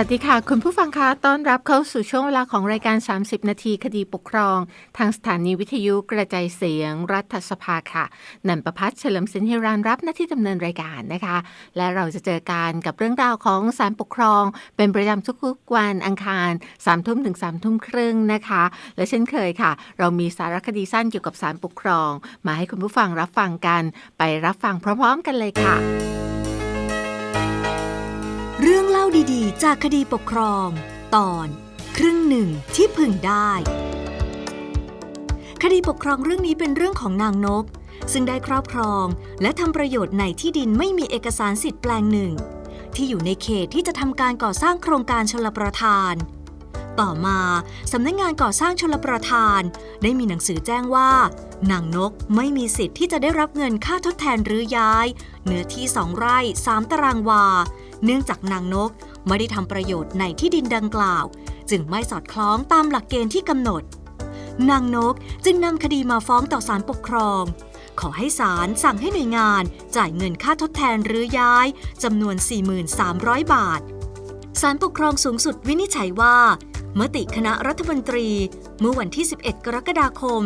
วัสดีค่ะ คุณผู้ฟังคะต้อนรับเข้าสู่ช่วงเวลาของรายการ 30 นาทีคดีปกครอง ทางสถานีวิทยุกระจายเสียง รัฐสภาค่ะนันประพัฒน์เฉลิมสินฮิรันรับหน้าที่ดำเนินรายการนะคะ และเราจะเจอกันกับเรื่องราวของศาลปกครอง เป็นประจำทุกๆวันอังคาร3ทุ่มถึง3ทุ่มครึ่งนะคะ และเช่นเคยค่ะ เรามีสารคดีสั้นเกี่ยวกับศาลปกครอง มาให้คุณผู้ฟังรับฟังกัน ไปรับฟังพร้อมๆกันเลยค่ะ ดีๆ จากคดีปกครอง ตอนครึ่งหนึ่งที่พึงได้ คดีปกครองเรื่องนี้เป็นเรื่องของนางนก ซึ่งได้ครอบครองและทำประโยชน์ในที่ดินไม่มีเอกสารสิทธิ์แปลงหนึ่ง ที่อยู่ในเขตที่จะทำการก่อสร้างโครงการชลประทาน ต่อมาสำนักงงานก่อสร้างชลประทาน ได้มีหนังสือแจ้งว่านางนกไม่มีสิทธิ์ที่จะได้รับเงินค่าทดแทนหรือย้าย เนื้อที่สองไร่สามตารางวา เนื่องจากนางนกไม่ได้ทำประโยชน์ในที่ดินดังกล่าว จึงไม่สอดคล้องตามหลักเกณฑ์ที่กำหนด นางนกจึงนำคดีมาฟ้องต่อศาลปกครอง ขอให้ศาลสั่งให้หน่วยงาน จ่ายเงินค่าทดแทนหรือย้ายจำนวน 4,300 บาทศาลปกครองสูงสุดวินิจฉัยว่า มติคณะรัฐมนตรี เมื่อวันที่ 11 กรกฎาคม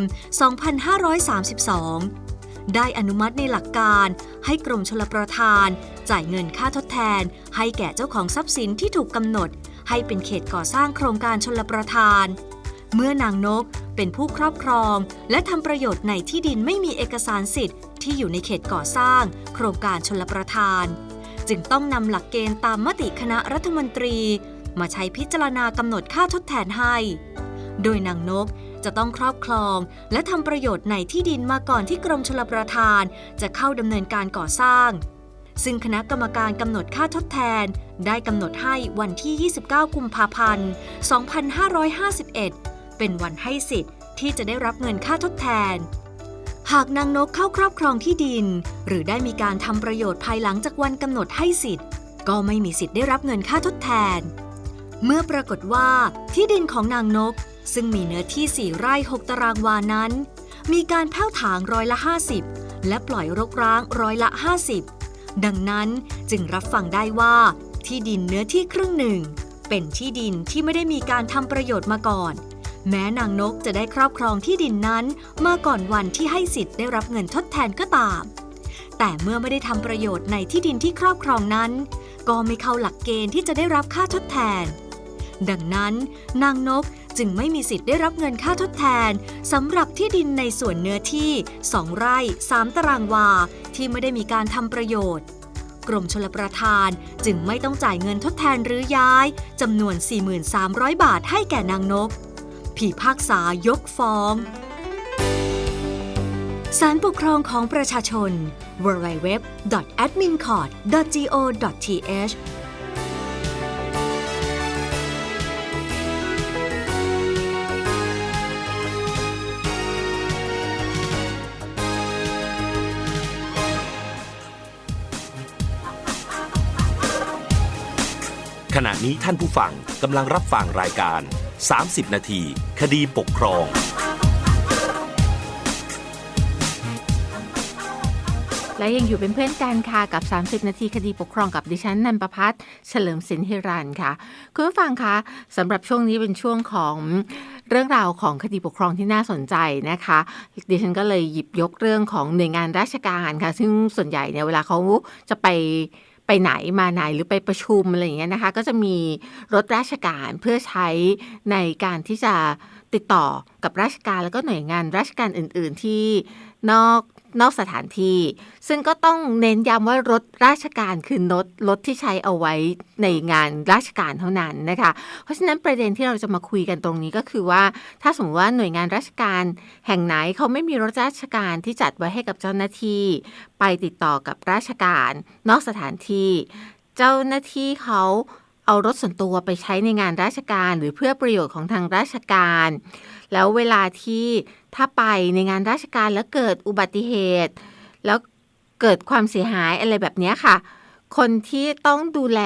2532 ได้อนุมัติในหลักการ ให้กรมชลประทาน จ่ายเงินค่าทดแทน ให้แก่เจ้าของทรัพย์สินที่ถูกกำหนด ให้เป็นเขตก่อสร้างโครงการชลประทาน เมื่อนางนกเป็นผู้ครอบครอง และทำประโยชน์ในที่ดินไม่มีเอกสารสิทธิ์ที่อยู่ในเขตก่อสร้าง โครงการชลประทาน จึงต้องนำหลักเกณฑ์ตามมติคณะรัฐมนตรี มาใช้พิจารณากำหนดค่าทดแทนให้ โดยนางนก จะต้องครอบครอง และทำประโยชน์ในที่ดินมาก่อนที่กรมชลประทาน จะเข้าดำเนินการก่อสร้าง ซึ่งคณะกรรมการกำหนดค่าทดแทน ได้กำหนดให้วันที่ 29 กุมภาพันธ์ 2551 เป็นวันให้สิทธิ์ที่จะได้รับเงินค่าทดแทนหากนางนกเข้าครอบครองที่ดิน หรือได้มีการทำประโยชน์ภายหลังจากวันกำหนดให้สิทธิ์ ก็ไม่มีสิทธิ์ได้รับเงินค่าทดแทน เมื่อปรากฏว่าที่ดินของนางนก ซึ่งมีเนื้อที่ 4 ไร่ 6 ตารางวานั้น มีการแผ้วถางร้อยละ 50 และปล่อยรกร้างร้อยละ 50 ดังนั้นจึงรับฟังได้ว่า ที่ดินเนื้อที่ครึ่งหนึ่ง เป็นที่ดินที่ไม่ได้มีการทำประโยชน์มาก่อน แม้นางนกจะได้ครอบครองที่ดินนั้น มาก่อนวันที่ให้สิทธิ์ได้รับเงินทดแทนก็ตาม แต่เมื่อไม่ได้ทำประโยชน์ในที่ดินที่ครอบครองนั้น ก็ไม่เข้าหลักเกณฑ์ที่จะได้รับค่าทดแทน ดังนั้น นางนก จึงไม่มีสิทธิ์ได้รับเงินค่าทดแทนสำหรับที่ดินในส่วนเนื้อที่ 2 ไร่ 3 ตารางวา ที่ไม่ได้มีการทำประโยชน์ กรมชลประทานจึงไม่ต้องจ่ายเงินทดแทนหรือย้ายจำนวน 4,300 บาทให้แก่นางนกผีพากษายกฟ้องศาลปกครองของประชาชน www.admincourt.go.th ขณะนี้ท่านผู้ฟังกำลังรับฟังรายการ 30 นาที คดีปกครอง และยังอยู่เป็นเพื่อนกันค่ะกับ 30 นาทีคดีปกครองกับดิฉันนันประพัฒน์เฉลิมสินฮิรันค่ะ คุณผู้ฟังคะสำหรับช่วงนี้เป็นช่วงของเรื่องราวของคดีปกครองที่น่าสนใจนะคะดิฉันก็เลยหยิบยกเรื่องของหน่วยงานราชการค่ะ ซึ่งส่วนใหญ่เนี่ยเวลาเขาจะไป ไปไหนมาไหนหรือไปประชุมอะไรอย่างเงี้ยนะคะ ก็จะมีรถราชการเพื่อใช้ในการที่จะติดต่อกับราชการแล้วก็หน่วยงานราชการอื่น ๆ ที่ นอกนอกสถานที่ ซึ่งก็ต้องเน้นย้ำว่ารถราชการคือรถรถที่ใช้เอาไว้ในงานราชการเท่านั้นนะคะ เพราะฉะนั้นประเด็นที่เราจะมาคุยกันตรงนี้ก็คือว่า ถ้าสมมติว่าหน่วยงานราชการ แห่งไหนเขาไม่มีรถราชการที่จัดไว้ให้กับเจ้าหน้าที่ ไปติดต่อกับราชการ นอกสถานที่ เจ้าหน้าที่เขา เอารถส่วนตัวไปใช้ในงานราชการ หรือเพื่อประโยชน์ของทางราชการ แล้วเวลาที่ถ้าไปในงานราชการแล้วเกิดอุบัติเหตุ แล้วเกิดความเสียหายอะไรแบบนี้ค่ะ คนที่ต้องดูแล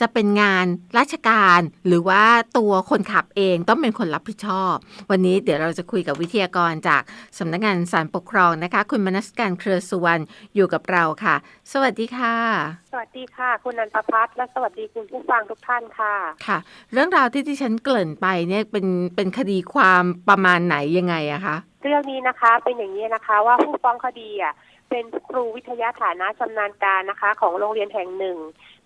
จะเป็นงานราชการหรือว่าตัวคนขับเองต้องเป็นคนรับผิดชอบ วันนี้เดี๋ยวเราจะคุยกับวิทยากรจากสำนักงานสารปกครองนะคะ คุณมนัสการเครือสุวรรณอยู่กับเราค่ะ สวัสดีค่ะ สวัสดีค่ะ คุณนันทพัฒน์และสวัสดีคุณผู้ฟังทุกท่านค่ะค่ะ เรื่องราวที่ที่ฉันเกริ่นไปเนี่ยเป็นเป็นคดีความประมาณไหนยังไงอะคะเรื่องนี้นะคะเป็นอย่างนี้นะคะว่าผู้ฟ้องคดีอะ เป็นครูวิทยาฐานะชำนาญการนะคะ ของโรงเรียนแห่งหนึ่ง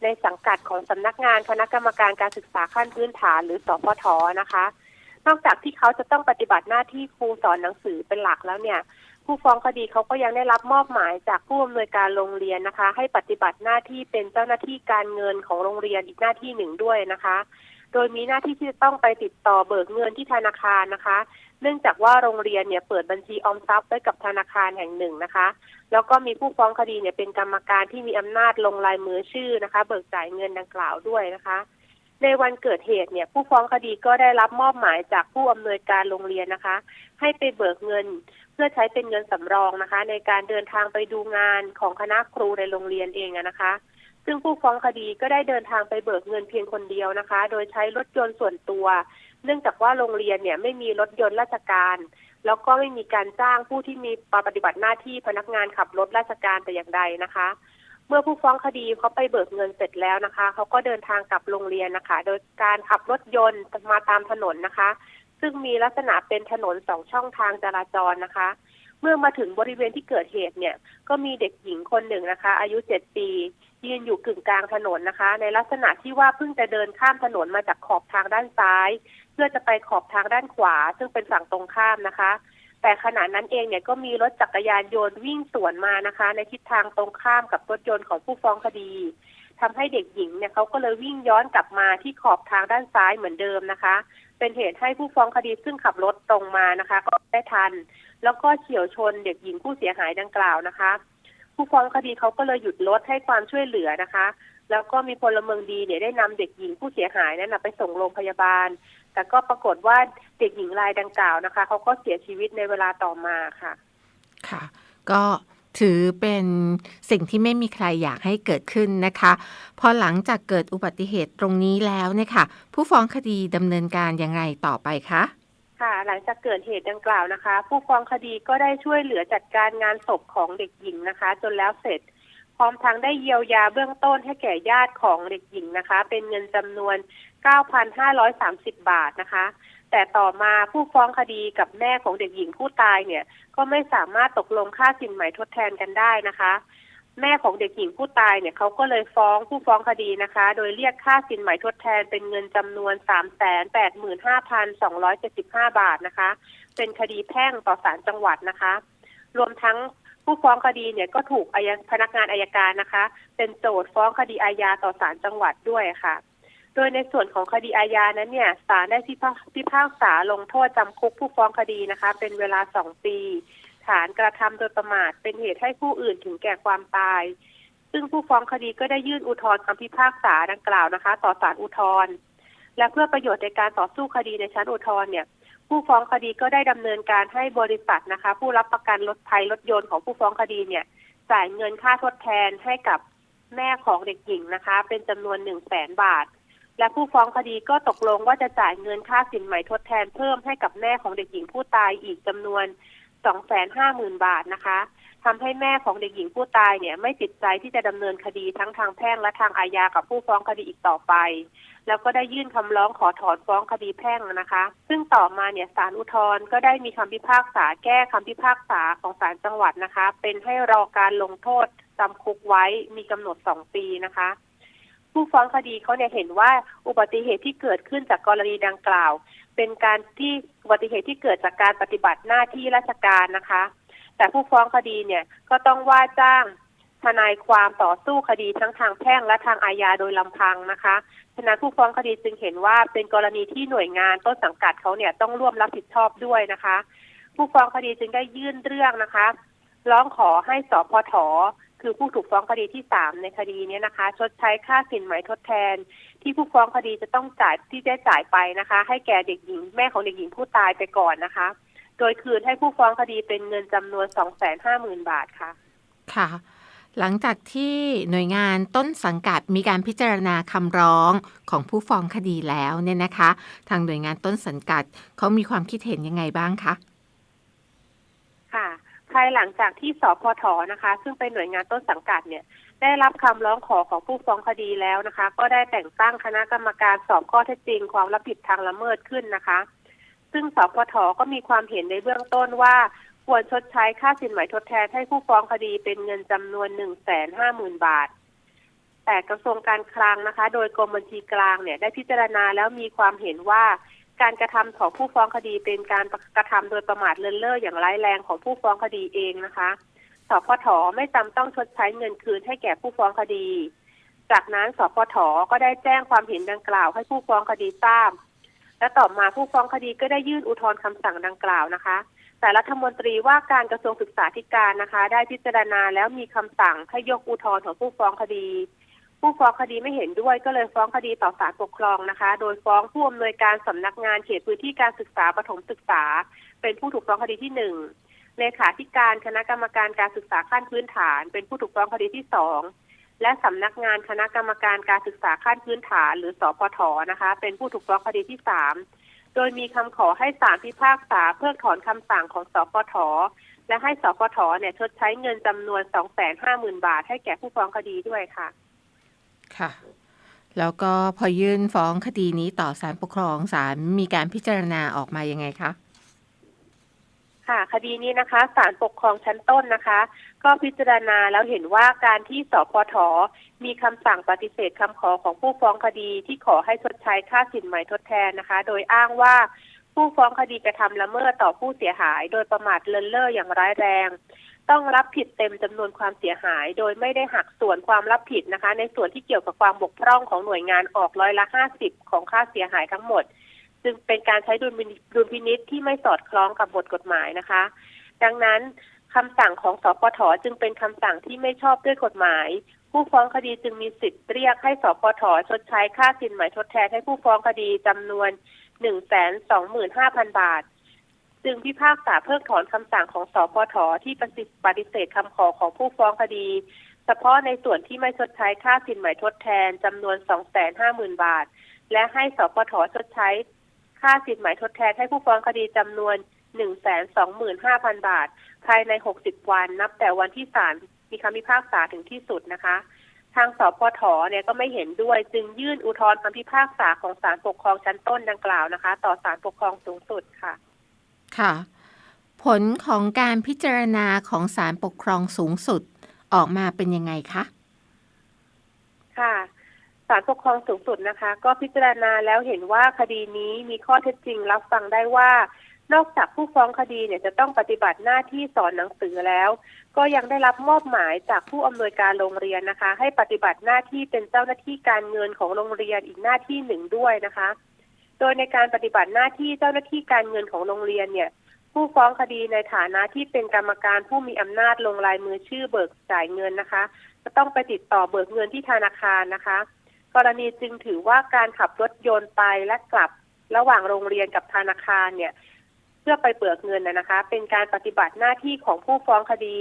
ในสังกัดของสำนักงานคณะกรรมการการศึกษาขั้นพื้นฐานหรือสพทนะคะ นอกจากที่เขาจะต้องปฏิบัติหน้าที่ครูสอนหนังสือเป็นหลักแล้วเนี่ย ผู้ฟ้องคดีเขาก็ยังได้รับมอบหมายจากผู้อำนวยการโรงเรียนนะคะ ให้ปฏิบัติหน้าที่เป็นเจ้าหน้าที่การเงินของโรงเรียนอีกหน้าที่หนึ่งด้วยนะคะ โดยมีหน้าที่ที่จะต้องไปติดต่อเบิกเงินที่ธนาคารนะคะ เนื่องจากว่าโรงเรียนเนี่ยเปิดบัญชีออมทรัพย์ไว้กับธนาคารแห่งหนึ่งนะคะ แล้วก็มีผู้ฟ้องคดีเนี่ยเป็นกรรมการที่มีอำนาจลงลายมือชื่อนะคะ เบิกจ่ายเงินดังกล่าวด้วยนะคะ ในวันเกิดเหตุเนี่ย ผู้ฟ้องคดีก็ได้รับมอบหมายจากผู้อำนวยการโรงเรียนนะคะ ให้ไปเบิกเงินเพื่อใช้เป็นเงินสำรองนะคะ ในการเดินทางไปดูงานของคณะครูในโรงเรียนเองนะคะซึ่งผู้ฟ้องคดีก็ได้เดินทางไปเบิกเงินเพียงคนเดียวนะคะ โดยใช้รถยนต์ส่วนตัว เนื่องจากว่าโรงเรียนเนี่ยไม่มีรถยนต์ราชการ แล้วก็ไม่มีการจ้างผู้ที่มีปฏิบัติหน้าที่พนักงานขับรถราชการแต่อย่างใดนะคะ เมื่อผู้ฟ้องคดีเขาไปเบิกเงินเสร็จแล้วนะคะเขาก็เดินทางกลับโรงเรียนนะคะ โดยการขับรถยนต์มาตามถนนนะคะ ซึ่งมีลักษณะเป็นถนนสองช่องทางจราจรนะคะ เมื่อมาถึงบริเวณที่เกิดเหตุเนี่ย ก็มีเด็กหญิงคนหนึ่งนะคะ อายุเจ็ดปี ยืนอยู่กึ่งกลางถนนนะคะ ในลักษณะที่ว่าเพิ่งจะเดินข้ามถนนมาจากขอบทางด้านซ้าย เพื่อจะไปขอบทางด้านขวา ซึ่งเป็นฝั่งตรงข้ามนะคะ แต่ขณะนั้นเองเนี่ยก็มีรถจักรยานยนต์วิ่งสวนมานะคะ ในทิศทางตรงข้ามกับรถยนต์ของผู้ฟ้องคดีทำให้เด็กหญิงเนี่ยเขาก็เลยวิ่งย้อนกลับมาที่ขอบทางด้านซ้ายเหมือนเดิมนะคะ เป็นเหตุให้ผู้ฟ้องคดีซึ่งขับรถตรงมานะคะ ก็ได้ทัน แล้วก็เฉียวชนเด็กหญิงผู้เสียหายดังกล่าวนะคะ ผู้ฟ้องคดีเขาก็เลยหยุดรถให้ความช่วยเหลือนะคะ แล้วก็มีพลเมืองดีเนี่ยได้นำเด็กหญิงผู้เสียหายนั้นไปส่งโรงพยาบาล แต่ก็ปรากฏว่าเด็กหญิงรายดังกล่าวนะคะเขาก็เสียชีวิตในเวลาต่อมาค่ะ ค่ะ ก็ถือเป็นสิ่งที่ไม่มีใครอยากให้เกิดขึ้นนะคะ พอหลังจากเกิดอุบัติเหตุตรงนี้แล้วเนี่ยค่ะ ผู้ฟ้องคดีดำเนินการอย่างไรต่อไปคะ ค่ะ หลังจากเกิดเหตุดังกล่าวนะคะ ผู้ฟ้องคดีก็ได้ช่วยเหลือจัดการงานศพของเด็กหญิงนะคะ จนแล้วเสร็จ พร้อมทั้งได้เยียวยาเบื้องต้นให้แก่ญาติของเด็กหญิงนะคะ เป็นเงินจำนวน 9,530 บาทนะคะ แต่ต่อมาผู้ฟ้องคดีกับแม่ของเด็กหญิงผู้ตายเนี่ย ก็ไม่สามารถตกลงค่าสินไหมทดแทนกันได้นะคะ แม่ของเด็กหญิงผู้ตายเนี่ยเขาก็เลยฟ้องผู้ฟ้องคดีนะคะ โดยเรียกค่าสินไหมทดแทนเป็นเงินจำนวน 385,275 บาทนะคะ เป็นคดีแพ่งต่อศาลจังหวัดนะคะ รวมทั้งผู้ฟ้องคดีเนี่ยก็ถูกอายพนักงานอายการนะคะ เป็นโจทย์ฟ้องคดีอาญาต่อศาลจังหวัดด้วยค่ะ โดยในส่วนของคดีอาญานั้นเนี่ยศาลได้พิพากษาลงโทษจำคุกผู้ฟ้องคดีนะคะ เป็นเวลาสองปี ฐานกระทำโดยประมาทเป็นเหตุให้ผู้อื่นถึงแก่ความตาย ซึ่งผู้ฟ้องคดีก็ได้ยื่นอุทธรณ์คำพิพากษาดังกล่าวนะคะ ต่อศาลอุทธรณ์และเพื่อประโยชน์ในการต่อสู้คดีในชั้นอุทธรณ์เนี่ย ผู้ฟ้องคดีก็ได้ดำเนินการให้บริษัทนะคะ ผู้รับประกันรถภัยรถยนต์ของผู้ฟ้องคดีเนี่ย จ่ายเงินค่าทดแทนให้กับแม่ของเด็กหญิงนะคะ เป็นจำนวนหนึ่งแสนบาท และผู้ฟ้องคดีก็ตกลงว่าจะจ่ายเงินค่าสินไหม่ทดแทนเพิ่มให้กับแม่ของเด็กหญิงผู้ตายอีกจำนวน สองแสนห้าหมื่นบาทนะคะทำให้แม่ของเด็กหญิงผู้ตายเนี่ยไม่ติดใจที่จะดำเนินคดีทั้งทางแพ่งและทางอาญากับผู้ฟ้องคดีอีกต่อไป แล้วก็ได้ยื่นคำร้องขอถอนฟ้องคดีแพ่งนะคะ ซึ่งต่อมาเนี่ยศาลอุทธรณ์ก็ได้มีคำพิพากษาแก้คำพิพากษาของศาลจังหวัดนะคะ เป็นให้รอการลงโทษจำคุกไว้มีกำหนดสองปีนะคะผู้ฟ้องคดีเขาเนี่ยเห็นว่าอุบัติเหตุที่เกิดขึ้นจากกรณีดังกล่าว เป็นการที่อุบัติเหตุที่เกิดจากการปฏิบัติหน้าที่ราชการนะคะ แต่ผู้ฟ้องคดีเนี่ยก็ต้องว่าจ้างทนายความต่อสู้คดีทั้งทางแพ่งและทางอาญาโดยลำพังนะคะฉะนั้นผู้ฟ้องคดีจึงเห็นว่าเป็นกรณีที่หน่วยงานต้นสังกัดเขาเนี่ยต้องร่วมรับผิดชอบด้วยนะคะ ผู้ฟ้องคดีจึงได้ยื่นเรื่องนะคะ ร้องขอให้สพทคือผู้ถูกฟ้องคดีที่สามในคดีนี้นะคะ ชดใช้ค่าสินไหมทดแทน ที่ผู้ฟ้องคดีจะต้องจ่ายที่ได้จ่ายไปนะคะ ให้แก่เด็กหญิง แม่ของเด็กหญิงผู้ตายไปก่อนนะคะ โดยคืนให้ผู้ฟ้องคดีเป็นเงินจำนวนสองแสนห้าหมื่นบาทค่ะ ค่ะ หลังจากที่หน่วยงานต้นสังกัดมีการพิจารณาคำร้องของผู้ฟ้องคดีแล้วเนี่ยนะคะ ทางหน่วยงานต้นสังกัดเขามีความคิดเห็นยังไงบ้างคะค่ะภายหลังจากที่สพทนะคะ ซึ่งเป็นหน่วยงานต้นสังกัดเนี่ย ได้รับคำร้องขอของผู้ฟ้องคดีแล้วนะคะ ก็ได้แต่งตั้งคณะกรรมการสอบข้อเท็จจริงความรับผิดทางละเมิดขึ้นนะคะ ซึ่งสพทก็มีความเห็นในเบื้องต้นว่าควรชดใช้ค่าสินไหมทดแทนให้ผู้ฟ้องคดีเป็นเงินจำนวนหนึ่งแสนห้าหมื่นบาท แต่กระทรวงการคลังนะคะ โดยกรมบัญชีกลางเนี่ยได้พิจารณาแล้วมีความเห็นว่าการกระทำของผู้ฟ้องคดีเป็นการกระทำโดยประมาทเลินเล่ออย่างร้ายแรงของผู้ฟ้องคดีเองนะคะ สพทไม่จำต้องชดใช้เงินคืนให้แก่ผู้ฟ้องคดี จากนั้นสพทก็ได้แจ้งความเห็นดังกล่าวให้ผู้ฟ้องคดีทราบ และต่อมาผู้ฟ้องคดีก็ได้ยื่นอุทธรณ์คำสั่งดังกล่าวนะคะ แต่รัฐมนตรีว่าการกระทรวงศึกษาธิการนะคะ ได้พิจารณาแล้วมีคำสั่งให้ยกอุทธรณ์ของผู้ฟ้องคดีผู้ฟ้องคดีไม่เห็นด้วยก็เลยฟ้องคดีต่อศาลปกครองนะคะ โดยฟ้องผู้อำนวยการสำนักงานเขตพื้นที่การศึกษาปฐมศึกษา เป็นผู้ถูกฟ้องคดีที่หนึ่ง เลขาธิการคณะกรรมการการศึกษาขั้นพื้นฐาน เป็นผู้ถูกฟ้องคดีที่สองและสำนักงานคณะกรรมการการศึกษาขั้นพื้นฐาน หรือสพทนะคะ เป็นผู้ถูกฟ้องคดีที่สามโดยมีคำขอให้ศาลพิพากษาเพิกถอนคำสั่งของสพทและให้สพทเนี่ยชดใช้เงินจำนวนสองแสนห้าหมื่นบาท ให้แก่ผู้ฟ้องคดีด้วยค่ะ ค่ะ แล้วก็พอยื่นฟ้องคดีนี้ต่อศาลปกครองศาลมีการพิจารณาออกมายังไงคะ ค่ะ คดีนี้นะคะศาลปกครองชั้นต้นนะคะ ก็พิจารณาแล้วเห็นว่าการที่สพทมีคำสั่งปฏิเสธคำขอของผู้ฟ้องคดีที่ขอให้ชดใช้ค่าสินไหมทดแทนนะคะ โดยอ้างว่าผู้ฟ้องคดีกระทำละเมิดต่อผู้เสียหาย โดยประมาทเลินเล่ออย่างร้ายแรง ต้องรับผิดเต็มจำนวนความเสียหาย โดยไม่ได้หักส่วนความรับผิดนะคะ ในส่วนที่เกี่ยวกับความบกพร่องของหน่วยงานออกร้อยละห้าสิบของค่าเสียหายทั้งหมด จึงเป็นการใช้ดุลดุลพินิษที่ไม่สอดคล้องกับบทกฎหมายนะคะ ดังนั้นคำสั่งของสปทจึงเป็นคำสั่งที่ไม่ชอบด้วยกฎหมาย ผู้ฟ้องคดีจึงมีสิทธิ์เรียกให้สปทชดใช้ค่าสินไหมทดแทนให้ผู้ฟ้องคดีจำนวนหนึ่งแสนสองหมื่นห้าพันบาท จึงพิพากษาเพิกถอนคำสั่งของสปทที่ปฏิเสธคำขอของผู้ฟ้องคดี เฉพาะในส่วนที่ไม่ชดใช้ค่าสินไหมทดแทนจำนวนสองแสนห้าหมื่นบาท และให้สปทชดใช้ ค่าสินไหมทดแทนให้ผู้ฟ้องคดีจำนวน 125,000 บาท ภายใน 60 วันนับแต่วันที่ศาลมีคำพิพากษาถึงที่สุดนะคะ ทางสปทเนี่ยก็ไม่เห็นด้วย จึงยื่นอุทธรณ์คำพิพากษาของศาลปกครองชั้นต้นดังกล่าวนะคะ ต่อศาลปกครองสูงสุดค่ะ ค่ะ ผลของการพิจารณาของศาลปกครองสูงสุดออกมาเป็นยังไงคะ ค่ะ ศาลปกครองสูงสุดนะคะ ก็พิจารณาแล้วเห็นว่าคดีนี้มีข้อเท็จจริงรับฟังได้ว่า นอกจากผู้ฟ้องคดีเนี่ยจะต้องปฏิบัติหน้าที่สอนหนังสือแล้ว ก็ยังได้รับมอบหมายจากผู้อำนวยการโรงเรียนนะคะ ให้ปฏิบัติหน้าที่เป็นเจ้าหน้าที่การเงินของโรงเรียนอีกหน้าที่หนึ่งด้วยนะคะ โดยในการปฏิบัติหน้าที่เจ้าหน้าที่การเงินของโรงเรียนเนี่ยผู้ฟ้องคดีในฐานะที่เป็นกรรมการผู้มีอำนาจลงลายมือชื่อเบิกจ่ายเงินนะคะ จะต้องไปติดต่อเบิกเงินที่ธนาคารนะคะ กรณีจึงถือว่าการขับรถยนต์ไปและกลับระหว่างโรงเรียนกับธนาคารเนี่ย เพื่อไปเบิกเงินนะนะคะ เป็นการปฏิบัติหน้าที่ของผู้ฟ้องคดี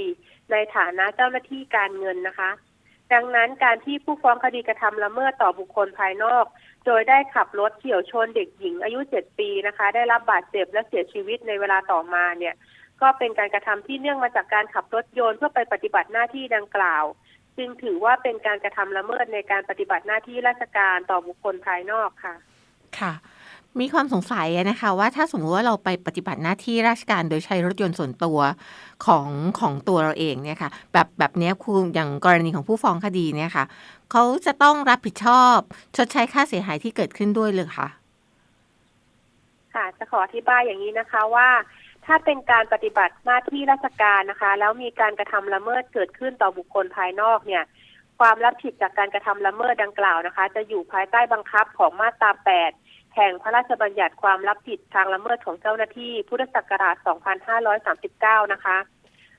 ในฐานะเจ้าหน้าที่การเงินนะคะ ดังนั้นการที่ผู้ฟ้องคดีกระทำละเมิดต่อบุคคลภายนอก โดยได้ขับรถเฉี่ยวชนเด็กหญิงอายุเจ็ดปีนะคะ ได้รับบาดเจ็บและเสียชีวิตในเวลาต่อมาเนี่ย ก็เป็นการกระทำที่เนื่องมาจากการขับรถยนต์เพื่อไปปฏิบัติหน้าที่ดังกล่าว จึงถือว่าเป็นการกระทำละเมิดในการปฏิบัติหน้าที่ราชการต่อบุคคลภายนอกค่ะ ค่ะ มีความสงสัยนะคะว่าถ้าสมมติว่าเราไปปฏิบัติหน้าที่ราชการโดยใช้รถยนต์ส่วนตัวของของตัวเราเองเนี่ยค่ะ แบบแบบเนี้ยคุณอย่างกรณีของผู้ฟ้องคดีเนี่ยค่ะเขาจะต้องรับผิดชอบ ชดใช้ค่าเสียหายที่เกิดขึ้นด้วยเลยค่ะค่ะจะขออธิบายอย่างนี้นะคะว่า ถ้าเป็นการปฏิบัติหน้าที่ราชการนะคะ แล้วมีการกระทำละเมิดเกิดขึ้นต่อบุคคลภายนอกเนี่ย ความรับผิดจากการกระทำละเมิดดังกล่าวนะคะ จะอยู่ภายใต้บังคับของมาตรา 8 แห่งพระราชบัญญัติความรับผิดทางละเมิดของเจ้าหน้าที่ พุทธศักราช 2539 นะคะ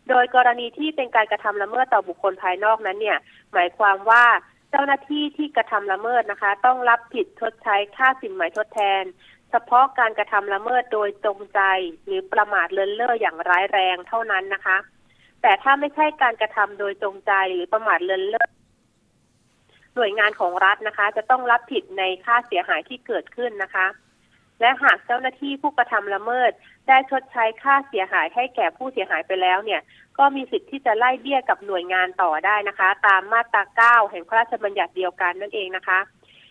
โดยกรณีที่เป็นการกระทำละเมิดต่อบุคคลภายนอกนั้นเนี่ย หมายความว่า เจ้าหน้าที่ที่กระทำละเมิดนะคะ ต้องรับผิดชดใช้ค่าสินไหมทดแทน เฉพาะการกระทำละเมิดโดยจงใจหรือประมาทเลินเล่ออย่างร้ายแรงเท่านั้นนะคะ แต่ถ้าไม่ใช่การกระทำโดยจงใจหรือประมาทเลินเล่อหน่วยงานของรัฐนะคะ จะต้องรับผิดในค่าเสียหายที่เกิดขึ้นนะคะ และหากเจ้าหน้าที่ผู้กระทำละเมิด ได้ชดใช้ค่าเสียหายให้แก่ผู้เสียหายไปแล้วเนี่ย ก็มีสิทธิ์ที่จะไล่เบี้ยกับหน่วยงานต่อได้นะคะ ตามมาตรา 9 แห่งพระราชบัญญัติเดียวกันนั่นเองนะคะ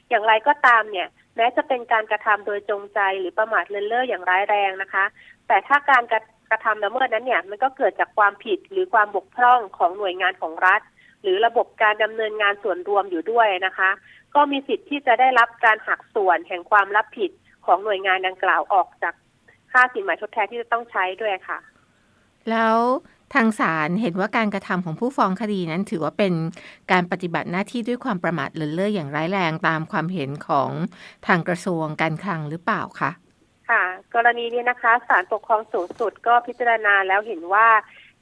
อย่างไรก็ตามเนี่ย แม้จะเป็นการกระทำโดยจงใจหรือประมาทเลินเล่ออย่างร้ายแรงนะคะ แต่ถ้าการกระกระทำละเมิดนั้นเนี่ยมันก็เกิดจากความผิดหรือความบกพร่องของหน่วยงานของรัฐ หรือระบบการดำเนินงานส่วนรวมอยู่ด้วยนะคะ ก็มีสิทธิ์ที่จะได้รับการหักส่วนแห่งความรับผิดของหน่วยงานดังกล่าวออกจาก ค่าสินไหมทดแทนที่จะต้องใช้ด้วยค่ะ แล้วทางศาลเห็นว่าการกระทำของผู้ฟ้องคดีนั้นถือว่าเป็นการปฏิบัติหน้าที่ด้วยความประมาทเลินเล่ออย่างร้ายแรงตามความเห็นของทางกระทรวงการคลังหรือเปล่าคะค่ะ กรณีนี้นะคะศาลปกครองสูงสุดก็พิจารณาแล้วเห็นว่า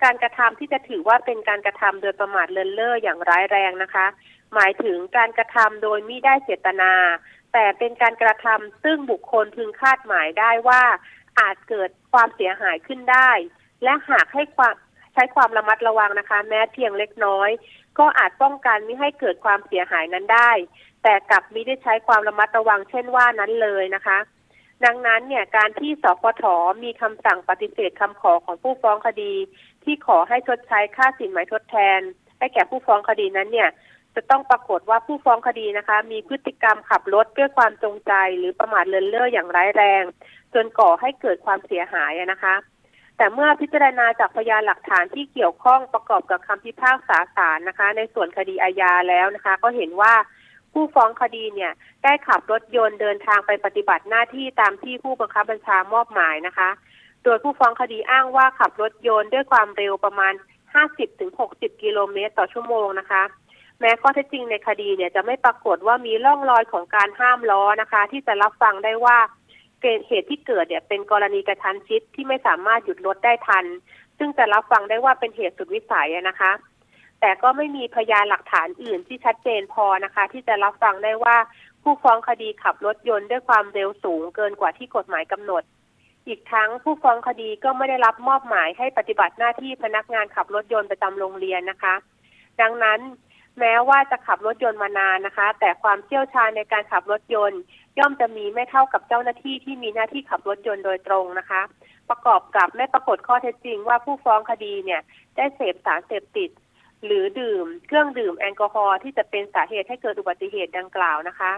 การกระทำที่จะถือว่าเป็นการกระทำโดยประมาทเลินเล่ออย่างร้ายแรงนะคะ หมายถึงการกระทำโดยมิได้เจตนา แต่เป็นการกระทำซึ่งบุคคลพึงคาดหมายได้ว่า อาจเกิดความเสียหายขึ้นได้ และหากให้ความใช้ความระมัดระวังนะคะ แม้เพียงเล็กน้อย ก็อาจป้องกันไม่ให้เกิดความเสียหายนั้นได้ แต่กลับมิได้ใช้ความระมัดระวังเช่นว่านั้นเลยนะคะ ดังนั้นเนี่ยการที่สพทมีคำสั่งปฏิเสธคำขอของผู้ฟ้องคดี ที่ขอให้ชดใช้ค่าสินไหมทดแทนให้แก่ผู้ฟ้องคดีนั้นเนี่ย จะต้องปรากฏว่าผู้ฟ้องคดีนะคะ มีพฤติกรรมขับรถด้วยความจงใจ หรือประมาทเลินเล่ออย่างร้ายแรง จนก่อให้เกิดความเสียหายนะคะ แต่เมื่อพิจารณาจากพยานหลักฐานที่เกี่ยวข้องประกอบกับคำพิพากษาศาลนะคะ ในส่วนคดีอาญาแล้วนะคะ ก็เห็นว่าผู้ฟ้องคดีเนี่ยได้ขับรถยนต์เดินทางไปปฏิบัติหน้าที่ตามที่ผู้บังคับบัญชามอบหมายนะคะ โดยผู้ฟ้องคดีอ้างว่าขับรถยนต์ด้วยความเร็วประมาณ 50-60 กิโลเมตรต่อชั่วโมงนะคะ แม้ข้อเท็จจริงในคดีเนี่ยจะไม่ปรากฏว่ามีร่องรอยของการห้ามล้อนะคะ ที่จะรับฟังได้ว่าเหตุที่เกิดเนี่ยเป็นกรณีกระชั้นชิดที่ไม่สามารถหยุดรถได้ทัน ซึ่งจะรับฟังได้ว่าเป็นเหตุสุดวิสัยนะคะ แต่ก็ไม่มีพยานหลักฐานอื่นที่ชัดเจนพอนะคะ ที่จะรับฟังได้ว่าผู้ฟ้องคดีขับรถยนต์ด้วยความเร็วสูงเกินกว่าที่กฎหมายกำหนด อีกทั้งผู้ฟ้องคดีก็ไม่ได้รับมอบหมายให้ปฏิบัติหน้าที่พนักงานขับรถยนต์ประจำโรงเรียนนะคะ ดังนั้น แม้ว่าจะขับรถยนต์มานานนะคะ แต่ความเชี่ยวชาญในการขับรถยนต์ ย่อมจะมีไม่เท่ากับเจ้าหน้าที่ที่มีหน้าที่ขับรถยนต์โดยตรงนะคะ ประกอบกับไม่ปรากฏข้อเท็จจริงว่าผู้ฟ้องคดีเนี่ยได้เสพสารเสพติด หรือดื่มเครื่องดื่มแอลกอฮอล์ที่จะเป็นสาเหตุให้เกิดอุบัติเหตุดังกล่าวนะคะ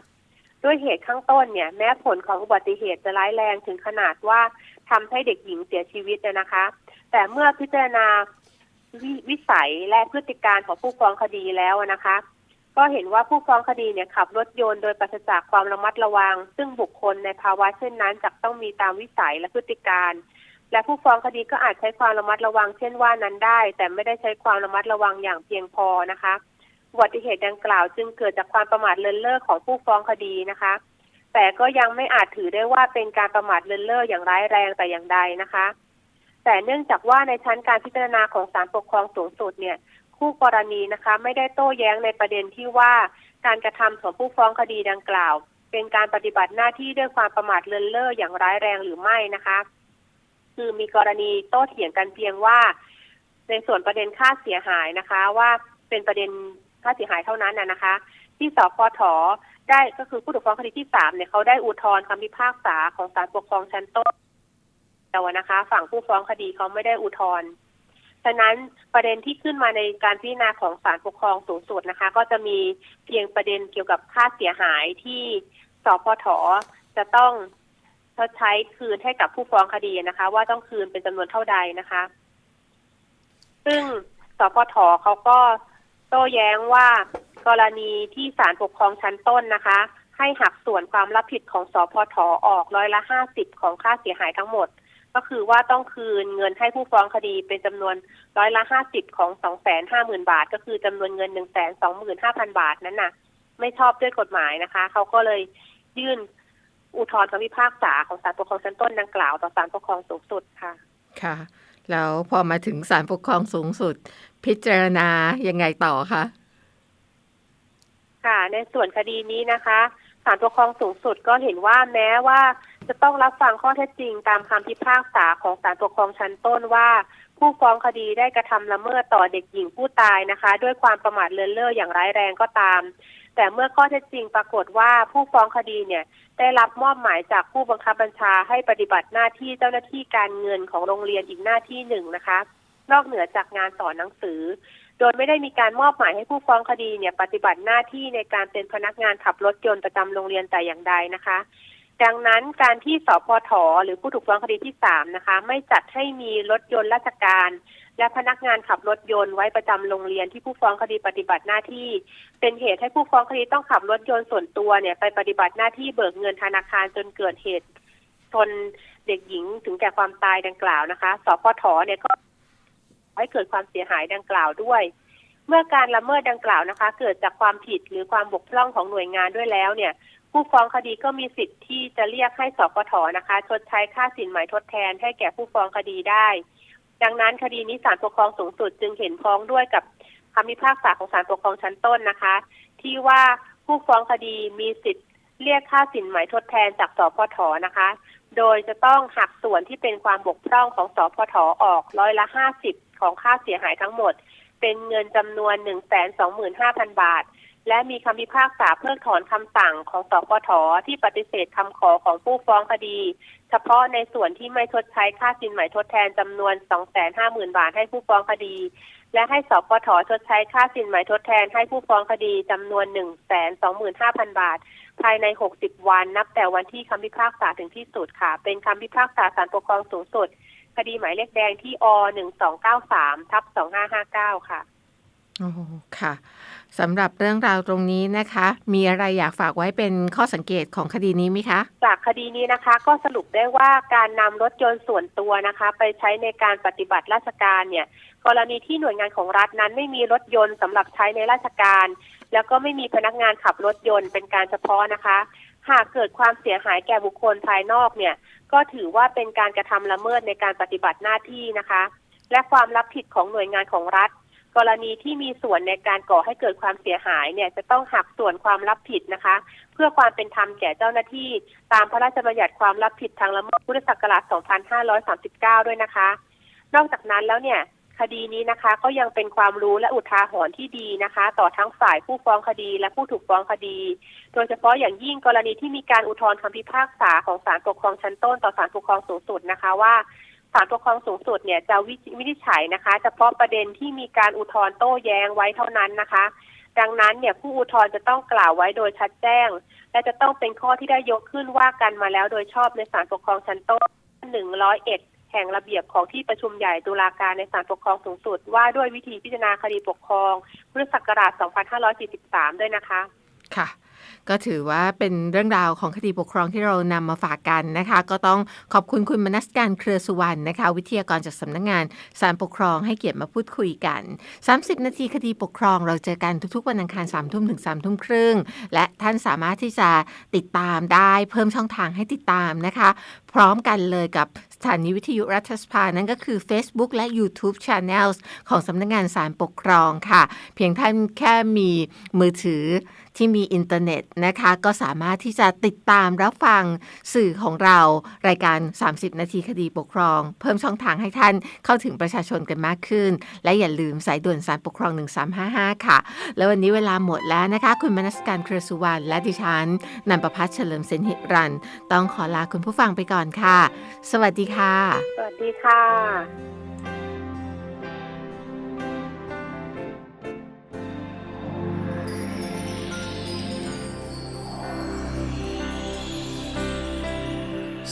ด้วยเหตุข้างต้นเนี่ยแม้ผลของอุบัติเหตุจะร้ายแรงถึงขนาดว่าทำให้เด็กหญิงเสียชีวิตนะคะ แต่เมื่อพิจารณา ววิสัยและพฤติการของผู้ฟ้องคดีแล้วนะคะ ก็เห็นว่าผู้ฟ้องคดีเนี่ยขับรถยนต์โดยปราศจากความระมัดระวัง ซึ่งบุคคลในภาวะเช่นนั้นจะต้องมีตามวิสัยและพฤติการ และผู้ฟ้องคดีก็อาจใช้ความระมัดระวัง เช่นว่านั้นได้ แต่ไม่ได้ใช้ความระมัดระวังอย่างเพียงพอนะคะอุบัติเหตุดังกล่าวจึงเกิดจากความประมาทเลินเล่อของผู้ฟ้องคดีนะคะ แต่ก็ยังไม่อาจถือได้ว่าเป็นการประมาทเลินเล่ออย่างร้ายแรงแต่อย่างใดนะคะ แต่เนื่องจากว่าในชั้นการพิจารณาของศาลปกครองสูงสุดเนี่ยคู่กรณีนะคะไม่ได้โต้แย้งในประเด็นที่ว่าการกระทำของผู้ฟ้องคดีดังกล่าว เป็นการปฏิบัติหน้าที่ด้วยความประมาทเลินเล่ออย่างร้ายแรงหรือไม่นะคะ คือมีกรณีโต้เถียงกันเพียงว่า ในส่วนประเด็นค่าเสียหายนะคะ ว่าเป็นประเด็นค่าเสียหายเท่านั้นนะนะคะ ที่สพทได้ก็คือผู้ถูกฟ้องคดีที่สามเนี่ยเขาได้อุทธรณ์คำพิพากษาของศาลปกครองชั้นต้น แต่ว่านะคะ ฝั่งผู้ฟ้องคดีเขาไม่ได้อุทธรณ์ฉะนั้นประเด็นที่ขึ้นมาในการพิจารณาของศาลปกครองสูงสุดนะคะ ก็จะมีเพียงประเด็นเกี่ยวกับค่าเสียหายที่สพทจะต้องชดใช้คืนให้กับผู้ฟ้องคดีนะคะ ว่าต้องคืนเป็นจำนวนเท่าใดนะคะ ซึ่งสพทเขาก็โต้แย้งว่ากรณีที่ศาลปกครองชั้นต้นนะคะ ให้หักส่วนความรับผิดของสพทออกร้อยละห้าสิบของค่าเสียหายทั้งหมด ก็คือว่าต้องคืนเงินให้ผู้ฟ้องคดีเป็นจำนวนร้อยละห้าสิบของสองแสนห้าหมื่นบาท ก็คือจำนวนเงินหนึ่งแสนสองหมื่นห้าพันบาทนั้นน่ะ ไม่ชอบด้วยกฎหมายนะคะ เขาก็เลยยื่นอุทธรณ์คำพิพากษาของศาลปกครองชั้นต้นดังกล่าวต่อศาลปกครองสูงสุดค่ะ ค่ะ แล้วพอมาถึงศาลปกครองสูงสุด พิจารณายังไงต่อคะค่ะ ในส่วนคดีนี้นะคะศาลปกครองสูงสุดก็เห็นว่าแม้ว่า จะต้องรับฟังข้อเท็จจริงตามคำพิพากษาของศาลปกครองชั้นต้นว่า ผู้ฟ้องคดีได้กระทำละเมิดต่อเด็กหญิงผู้ตายนะคะ ด้วยความประมาทเลินเล่ออย่างร้ายแรงก็ตาม แต่เมื่อข้อเท็จจริงปรากฏว่าผู้ฟ้องคดีเนี่ยได้รับมอบหมายจากผู้บังคับบัญชาให้ปฏิบัติหน้าที่เจ้าหน้าที่การเงินของโรงเรียนอีกหน้าที่หนึ่งนะคะ นอกเหนือจากงานสอนหนังสือ โดยไม่ได้มีการมอบหมายให้ผู้ฟ้องคดีเนี่ยปฏิบัติหน้าที่ในการเป็นพนักงานขับรถยนต์ประจำโรงเรียนแต่อย่างใดนะคะ ดังนั้นการที่สพทหรือผู้ถูกฟ้องคดีที่สามนะคะ ไม่จัดให้มีรถยนต์ราชการ และพนักงานขับรถยนต์ไว้ประจำโรงเรียนที่ผู้ฟ้องคดีปฏิบัติหน้าที่ เป็นเหตุให้ผู้ฟ้องคดีต้องขับรถยนต์ส่วนตัวเนี่ยไปปฏิบัติหน้าที่เบิกเงินธนาคารจนเกิดเหตุชนเด็กหญิงถึงแก่ความตายดังกล่าวนะคะ สพทเนี่ยก็ให้เกิดความเสียหายดังกล่าวด้วย เมื่อการละเมิดดังกล่าวนะคะ เกิดจากความผิดหรือความบกพร่องของหน่วยงานด้วยแล้วเนี่ย ผู้ฟ้องคดีก็มีสิทธิ์ที่จะเรียกให้สปทนะคะ ชดใช้ค่าสินไหมทดแทนให้แก่ผู้ฟ้องคดีได้ ดังนั้นคดีนี้ศาลปกครองสูงสุดจึงเห็นพ้องด้วยกับคำพิพากษาของศาลปกครองชั้นต้นนะคะ ที่ว่าผู้ฟ้องคดีมีสิทธิ์เรียกค่าสินไหมทดแทนจากสพทนะคะ โดยจะต้องหักส่วนที่เป็นความบกพร่องของสพทออกร้อยละห้าสิบของค่าเสียหายทั้งหมด เป็นเงินจำนวนหนึ่งแสนสองหมื่นห้าพันบาท และมีคำพิพากษาเพิกถอนคำสั่งของสพทที่ปฏิเสธคำขอของผู้ฟ้องคดี เฉพาะในส่วนที่ไม่ชดใช้ค่าสินไหมทดแทนจำนวน 250,000 บาทให้ผู้ฟ้องคดี และให้สพทชดใช้ค่าสินไหมทดแทนให้ผู้ฟ้องคดีจำนวน 125,000 บาท ภายใน 60 วันนับแต่วันที่คำพิพากษาถึงที่สุดค่ะ เป็นคำพิพากษาศาลปกครองสูงสุดคดีหมายเลขแดงที่อ 1293ทับ2559 ค่ะ โอ้ค่ะสำหรับเรื่องราวตรงนี้นะคะ มีอะไรอยากฝากไว้เป็นข้อสังเกตของคดีนี้ไหมคะ จากคดีนี้นะคะ ก็สรุปได้ว่าการนำรถยนต์ส่วนตัวนะคะ ไปใช้ในการปฏิบัติราชการเนี่ย กรณีที่หน่วยงานของรัฐนั้นไม่มีรถยนต์สำหรับใช้ในราชการ แล้วก็ไม่มีพนักงานขับรถยนต์เป็นการเฉพาะนะคะ หากเกิดความเสียหายแก่บุคคลภายนอกเนี่ย ก็ถือว่าเป็นการกระทำละเมิดในการปฏิบัติหน้าที่นะคะ และความรับผิดของหน่วยงานของรัฐ กรณีที่มีส่วนในการก่อให้เกิดความเสียหายเนี่ยจะต้องหักส่วนความรับผิดนะคะ เพื่อความเป็นธรรมแก่เจ้าหน้าที่ ตามพระราชบัญญัติความรับผิดทางละเมิดพุทธศักราช 2539 ด้วยนะคะ นอกจากนั้นแล้วเนี่ยคดีนี้นะคะก็ยังเป็นความรู้และอุทาหรณ์ที่ดีนะคะ ต่อทั้งฝ่ายผู้ฟ้องคดีและผู้ถูกฟ้องคดี โดยเฉพาะอย่างยิ่งกรณีที่มีการอุทธรณ์คำพิพากษาของศาลปกครองชั้นต้น ต่อศาลปกครองสูงสุดนะคะว่า ศาลปกครองสูงสุดเนี่ยจะวิวินิจฉัยนะคะ เฉพาะประเด็นที่มีการอุทธรณ์โต้แย้งไว้เท่านั้นนะคะ ดังนั้นเนี่ยผู้อุทธรณ์จะต้องกล่าวไว้โดยชัดแจ้ง และจะต้องเป็นข้อที่ได้ยกขึ้นว่ากันมาแล้วโดยชอบในศาลปกครองชั้นต้น101แห่งระเบียบของที่ประชุมใหญ่ตุลาการในศาลปกครองสูงสุด ว่าด้วยวิธีพิจารณาคดีปกครองพุทธศักราช2543 ด้วยนะคะ ค่ะ ก็ถือว่าเป็นเรื่องราวของคดีปกครองที่เรานำมาฝากกันนะคะ ก็ต้องขอบคุณคุณมนัสการเครือสุวรรณนะคะ วิทยากรจากสำนักงานศาลปกครองให้เกียรติมาพูดคุยกัน 30 นาทีคดีปกครองเราเจอกันทุกๆ วันอังคาร3ทุ่มถึง3ทุ่มครึ่ง และท่านสามารถที่จะติดตามได้เพิ่มช่องทางให้ติดตามนะคะ พร้อมกันเลยกับสถานีวิทยุรัฐสภานั่นก็คือ Facebook และ YouTube Channels ของสำนักงานศาลปกครองค่ะ เพียงท่านแค่มีมือถือ ที่มีอินเทอร์เน็ตนะคะ ก็สามารถที่จะติดตามรับฟังสื่อของเรารายการ 30 นาทีคดีปกครอง เพิ่มช่องทางให้ท่านเข้าถึงประชาชนกันมากขึ้น และอย่าลืมสายด่วนสารปกครอง 1355 ค่ะ แล้ววันนี้เวลาหมดแล้วนะคะ คุณมนัสการเครือสุวรรณและดิฉันนันประพัฒน์เฉลิมเซนหิรัน ต้องขอลาคุณผู้ฟังไปก่อนค่ะ สวัสดีค่ะ สวัสดีค่ะ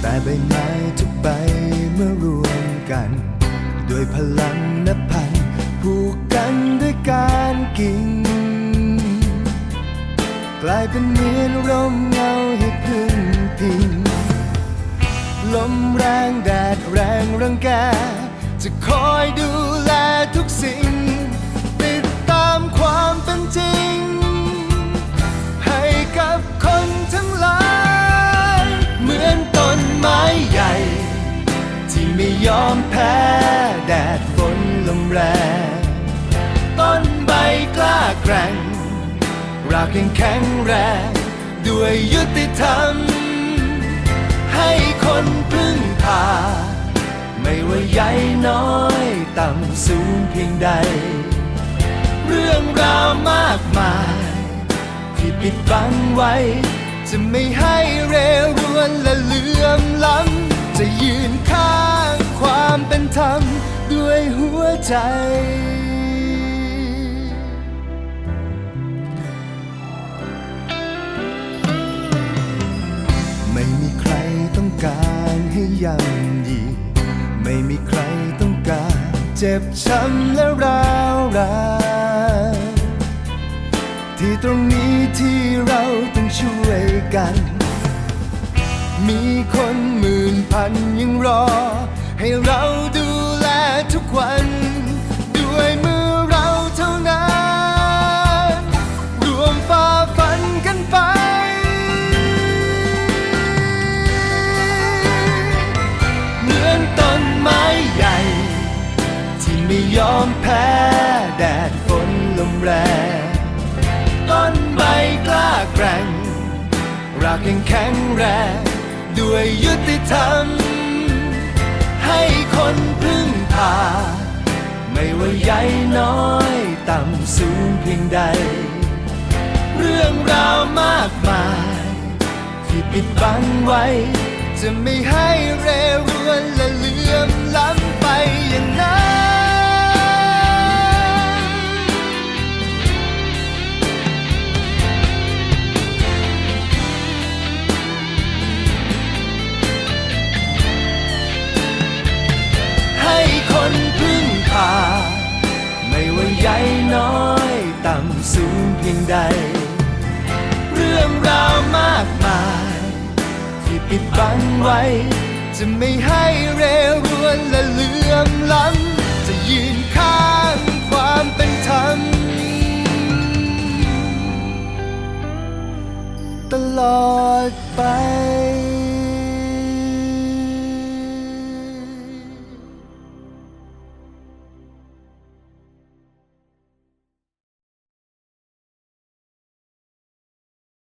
แต่ใบไม้ทุกใบเมื่อรวมกัน ด้วยพลังนับพันผูกกันด้วยการกิ่งกลายเป็นเหมือนร่มเงาให้พึ่งพิงลมแรงแดดแรงรังแก จะคอยดูแลทุกสิ่ง ติดตามความเป็นจริง ให้กับ ไม่ยอมแพ้ แดดฝนลมแรง ต้นใบกล้าแกร่งรากยังแข็งแรง ด้วยยุติธรรม ให้คนพึ่งพา ไม่ว่าใหญ่น้อยต่ำสูงเพียงใด เรื่องราวมากมาย ที่ปิดบังไว้ จะไม่ให้เรรวนและเลื่อมล้ำจะยืนข้าง ความเป็นธรรมด้วยหัวใจไม่มีใครต้องการให้ย่ำยีไม่มีใครต้องการเจ็บช้ำและร้าวรานที่ตรงนี้ที่เราต้องช่วยกัน มีคนหมื่นพันยังรอ ให้เราดูแลทุกวัน ด้วยมือเราเท่านั้น รวมฝ่าฟันกันไป เหมือนต้นไม้ใหญ่ ที่ไม่ยอมแพ้แดดฝนลมแรงต้นใบกล้าแกร่งรากยังแข็งแรงด้วยยุติธรรม คนพึ่งพา ไม่ว่าใหญ่น้อยต่ำสูงเพียงใด เรื่องราวมากมาย ที่ปิดบังไว้ จะไม่ให้เรรวนและเลื่อมล้ำไปอย่างนั้น